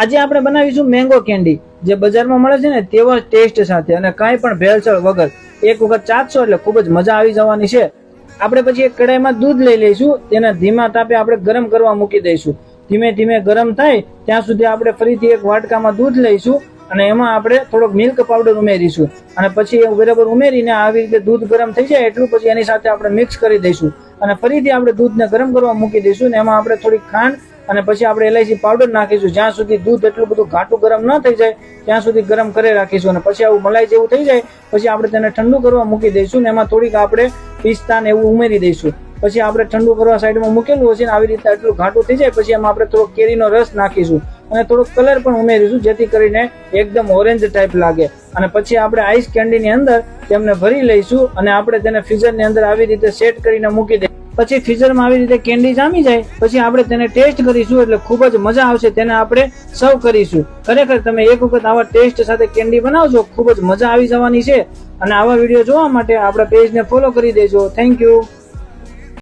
આજે આપણે બનાવીશું મેંગો કેન્ડી જે બજારમાં મળે છે ને તેવા ટેસ્ટ સાથે અને કાંઈ પણ ભેળસેળ વગર. એક વખત ચાખશો એટલે ખૂબ જ મજા આવી જવાની છે. આપણે પછી એક કડાઈમાં દૂધ લઈ લઈશું. તેના ધીમા તાપે આપણે ગરમ કરવા મૂકી દઈશું. ધીમે ધીમે ગરમ થાય ત્યાં સુધી આપણે ફરીથી એક વાટકામાં દૂધ લઈશું અને એમાં આપણે થોડોક મિલ્ક પાવડર ઉમેરીશું. અને પછી એ બરાબર ઉમેરીને આવી રીતે દૂધ ગરમ થઈ જાય એટલું પછી એની સાથે આપણે મિક્સ કરી દઈશું. અને ફરીથી આપણે દૂધને ગરમ કરવા મૂકી દઈશું અને એમાં આપણે થોડીક ખાંડ અને પછી આપણે એલાયચી પાવડર નાખીશું. જ્યાં સુધી દૂધ એટલું બધું ઘાટું ગરમ ન થઈ જાય, ત્યાં સુધી ગરમ કરી રાખીશું. અને પછી આવું મલાઈ જેવું થઈ જાય, પછી આપણે તેને ઠંડુ કરવા મૂકી દઈશું ને એમાં થોડીક આપણે પિસ્તા ને એવું ઉમેરી દઈશું. પછી આપણે ઠંડુ કરવા સાઈડમાં મૂકેલું હશે ને આવી રીતે એટલું ઘાટું થઈ જાય, પછી એમાં આપણે થોડો કેરીનો રસ નાખીશું. અને થોડોક કલર પણ ઉમેરીશું, જેથી કરીને એકદમ ઓરેન્જ ટાઈપ લાગે. અને પછી આપણે આઈસ કેન્ડીની અંદર તેમને ભરી લઈશું અને આપણે તેને ફ્રીઝરની અંદર આવી રીતે સેટ કરીને મૂકી દઈશું. પછી ફ્રીઝરમાં આવી રીતે કેન્ડી જામી જાય, પછી આપણે તેને ટેસ્ટ કરીશું એટલે ખૂબ જ મજા આવશે, તેને આપણે સર્વ કરીશું. ખરેખર તમે એક વખત આવા ટેસ્ટ સાથે કેન્ડી બનાવજો, ખૂબ જ મજા આવી જવાની છે. અને આવા વીડિયો જોવા માટે આપણા પેજને ફોલો કરી દેજો. Thank you